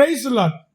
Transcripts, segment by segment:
Price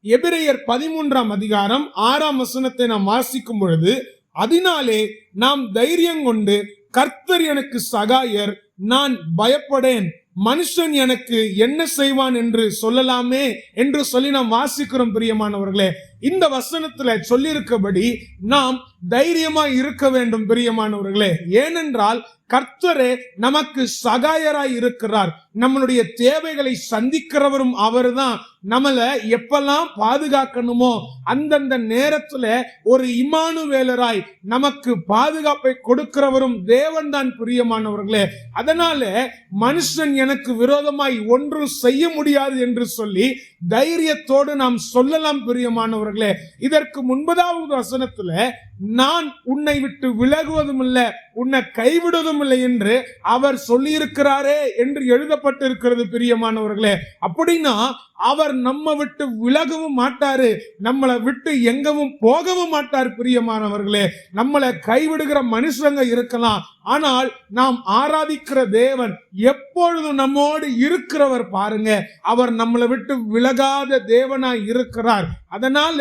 எபிரேயர் பதிமூன்றாம் அதிகாரம் ஆறாம் வசனத்தை நாம் வாசிக்கும் பொழுது அதனாலே நாம் தைரியம் கொண்டு கர்த்தர் எனக்கு சகாயர் நான் பயப்படேன். மனுஷன் எனக்கு என்ன செய்வான் என்று சொல்லலாமே? என்று சொல்லி நாம் வாசிக்கிறோம் பிரியமானவர்களே. இந்த வசனத்துல சொல்லியிருக்கபடி நாம் தைரியமா இருக்க வேண்டும் பிரியமானவர்களே. ஏனென்றால் கர்த்தரே நமக்கு சகாயராய் இருக்கிறார். நம்மளுடைய தேவைகளை சந்திக்கிறவரும் அவர்தான். நம்மளை எப்பெல்லாம் பாதுகாக்கணுமோ அந்தந்த நேரத்துல ஒரு இமானுவேலராய் நமக்கு பாதுகாப்பை கொடுக்கிறவரும் தேவன் தான் பிரியமானவர்களே. அதனால மனுஷன் எனக்கு விரோதமாய் ஒன்றும் செய்ய முடியாது என்று சொல்லி தைரியத்தோடு நாம் சொல்லலாம் பிரியமானவர்களே. இதற்கு முன்பதாவது வசனத்துல நான் உன்னை விட்டு விலகுவதும் இல்லை உன்னை கைவிடுவதும் இல்லை என்று அவர் சொல்லியிருக்கிறாரே என்று எழுதப்பட்டிருக்கிறது பிரியமானவர்களே. அப்படின்னா அவர் நம்ம விட்டு விலகவும் மாட்டாரு நம்மளை விட்டு எங்கவும் போகவும் மாட்டார் பிரியமானவர்களே. நம்மளை கைவிடுகிற மனுஷங்க இருக்கலாம் ஆனால் நாம் ஆராதிக்கிற தேவன் எப்பொழுதும் நம்மோடு இருக்கிறவர் பாருங்க. அவர் நம்மளை விட்டு விலகாத தேவனாய் இருக்கிறார். அதனால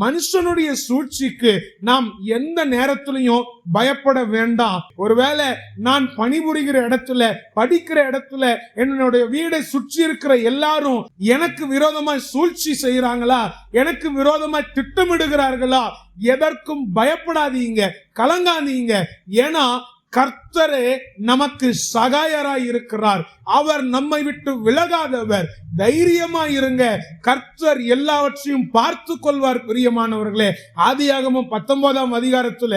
மனுஷனுடைய சூழ்ச்சிக்கு நாம் எந்த நேரத்திலையும் பயப்பட வேண்டாம். ஒருவேளை நான் பணிபுரிகிற இடத்துல படிக்கிற இடத்துல என்னுடைய வீடை சுற்றி இருக்கிற எல்லாரும் எனக்கு விரோதமா சூழ்ச்சி செய்யறாங்களா எனக்கு விரோதமா திட்டமிடுகிறார்களா? எதற்கும் பயப்படாதீங்க கலங்காதீங்க. ஏன்னா கர்த்தரே நமக்கு சகாயராய் இருக்கிறார். அவர் நம்மை விட்டு விலகாதவர். தைரியமா இருங்க. கர்த்தர் எல்லாவற்றையும் பார்த்து கொள்வார் பிரியமானவர்களே. ஆதியாகமும் பத்தொன்பதாம் அதிகாரத்துல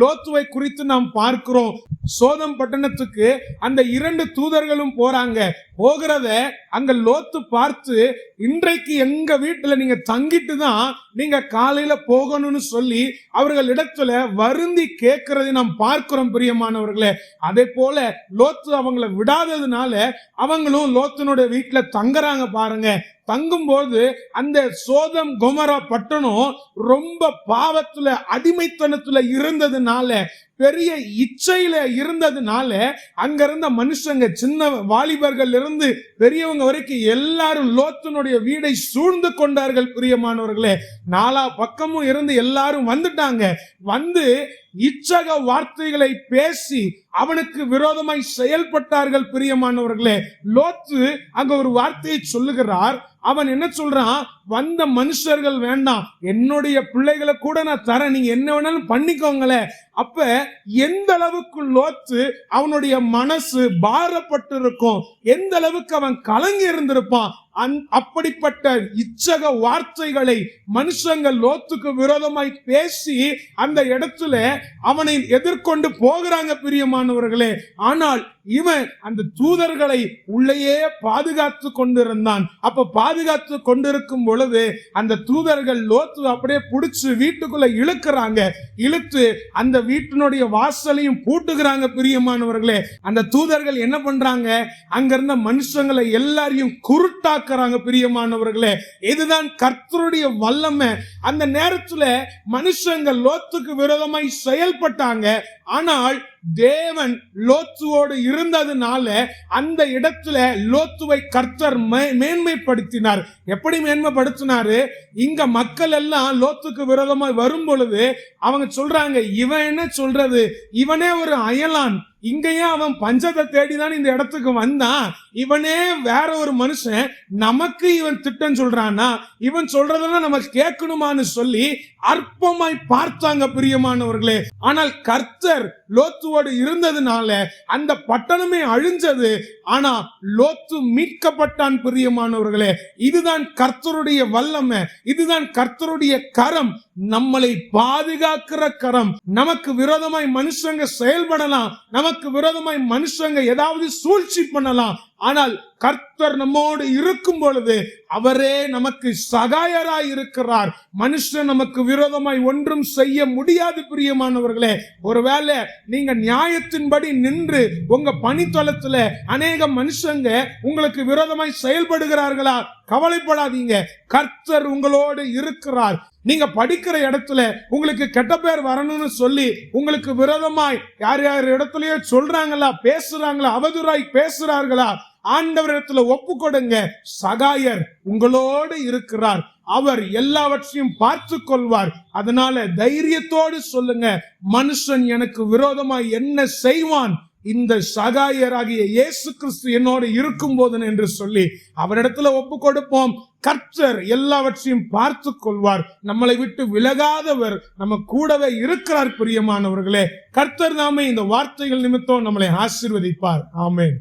லோத்துவை குறித்து நாம் பார்க்கிறோம். சோதம் பட்டணத்துக்கு அந்த இரண்டு தூதர்களும் போறாங்க. போகிறத அங்க லோத்து பார்த்து இன்றைக்கு எங்க வீட்டுல நீங்க தங்கிட்டு தான் நீங்க காலையில போகணும்னு சொல்லி அவர்கள் இடத்துல வருந்தி கேட்கறதை நாம் பார்க்கிறோம் பிரியமானவர்களே அதே போல லோத்து அவங்கள விடாததுனால அவங்களும் லோத்தனுடைய வீட்டுல தங்குறாங்க பாருங்க. தங்கும்போது அந்த சோதம் குமர பட்டணம் ரொம்ப பாவத்துல அடிமைத்தனத்துல இருந்ததுனால பெரிய இச்சையில இருந்ததுனால அங்க இருந்த மனுஷங்க சின்ன வாலிபர்கள் இருந்து பெரியவங்க வரைக்கும் எல்லாரும் லோத்தனுடைய வீடை சூழ்ந்து கொண்டார்கள் பிரியமானவர்களே. நாலா பக்கமும் இருந்து எல்லாரும் வந்துட்டாங்க. வந்து இச்சக வார்த்தைகளை பேசி அவனுக்கு விரோதமாய் செயல்பட்டார்கள் பிரியமானவர்களே. லோத்து அங்க ஒரு வார்த்தையை சொல்லுகிறார். அவன் என்ன சொல்றான்? வந்த மனுஷர்கள் வேண்டாம். என்னுடைய பிள்ளைகளை கூட நான் தரேன். நீங்க என்ன வேணாலும் பண்ணிக்கோங்களேன். அப்ப எந்த அளவுக்கு லோத்து அவனுடைய மனசு பாரப்பட்டு இருக்கும் எந்த அளவுக்கு அவன் கலங்கி இருந்திருப்பான் அந் அப்படிப்பட்ட இச்சக வார்த்தைகளை மனுஷங்க லோத்துக்கு விரோதமாய் பேசி அந்த இடத்துல அவனை எதிர்கொண்டு போகிறாங்க பிரியமானவர்களே. ஆனால் இவன் அந்த தூதர்களை உள்ளேயே பாதுகாத்து கொண்டிருந்தான். அப்ப பாதுகாத்து கொண்டிருக்கும் பொழுது அந்த தூதர்கள் லோத்து அப்படியே பிடிச்சு வீட்டுக்குள்ள இழுக்கிறாங்க. இழுத்து அந்த வீட்டினுடைய வாசலையும் பூட்டுகிறாங்க பிரியமானவர்களே. அந்த தூதர்கள் என்ன பண்றாங்க? அங்கிருந்த மனுஷங்களை எல்லாரையும் குருட்டாக்குறாங்க பிரியமானவர்களே. இதுதான் கர்த்தருடைய வல்லமை. அந்த நேரத்தில் மனுஷங்க லோத்துக்கு விரோதமாய் செயல்பட்டாங்க. ஆனால் தேவன் லோத்துவோடு இருந்ததுனால அந்த இடத்துல லோத்துவை கர்த்தர் மே- மேன்மைப்படுத்தினார். எப்படி மேன்மைப்படுத்தினாரு? இங்க மக்கள் எல்லாம் லோத்துக்கு விரோதமாக வரும் பொழுது அவங்க சொல்றாங்க இவன் என்ன சொல்றது? இவனே ஒரு அயலான். இங்கேயே அவன் பஞ்சத்தை தேடி தான் இந்த இடத்துக்கு வந்தான். இவனே வேற ஒரு மனுஷன். நமக்கு இவன் திட்டம் சொல்றான்னா இவன் சொல்றதெல்லாம் நம்ம கேட்கணுமான்னு சொல்லி அற்பமாய் பார்த்தாங்க பிரியமானவர்களே. ஆனால் கர்த்தர் லோத்துவோடு இருந்ததுனால அந்த பட்டணமே அழிஞ்சது. ஆனா லோத்து மீட்கப்பட்டான் பிரியமானவர்களே. இதுதான் கர்த்தருடைய வல்லமை. இதுதான் கர்த்தருடைய கரம். நம்மளை பாதுகாக்கிற கரம். நமக்கு விரோதமாய் மனுஷங்க செயல்படலாம். நமக்கு விரோதமாய் மனுஷங்க ஏதாவது சூழ்ச்சி பண்ணலாம். ஆனால் கர்த்தர் நம்மோடு இருக்கும் பொழுது அவரே நமக்கு சகாயராய் இருக்கிறார். மனுஷன் நமக்கு விரோதமாய் ஒன்றும் செய்ய முடியாது பிரியமானவர்களே. ஒருவேளை நீங்க நியாயத்தின்படி நின்று உங்க பணித்தளத்துல அநேக மனுஷங்க உங்களுக்கு விரோதமாய் செயல்படுகிறார்களா? கவலைப்படாதீங்க. கர்த்தர் உங்களோடு இருக்கிறார். நீங்க படிக்கிற இடத்துல உங்களுக்கு கெட்ட பேர் வரணும்னு சொல்லி உங்களுக்கு விரோதமாய் யார் யார் இடத்துலயோ சொல்றாங்களா பேசுறாங்களா அவதூறாய் பேசுறார்களா? ஆண்டவரிடத்துல ஒப்பு கொடுங்க சகாயர் உங்களோடு இருக்கிறார். அவர் எல்லாவற்றையும் பார்த்து கொள்வார் அதனால தைரியத்தோடு சொல்லுங்க. மனுஷன் எனக்கு விரோதமாய் என்ன செய்வான்? இந்த சகாயராகிய இயேசு கிறிஸ்து என்னோடு இருக்கும் போது என்று சொல்லி அவரிடத்துல ஒப்பு கொடுப்போம் கர்த்தர் எல்லாவற்றையும் பார்த்து கொள்வார் நம்மளை விட்டு விலகாதவர் நம்ம கூடவே இருக்கிறார் பிரியமானவர்களே. கர்த்தர் நாமே இந்த வார்த்தைகள் நிமித்தம் நம்மளை ஆசிர்வதிப்பார். ஆமேன்.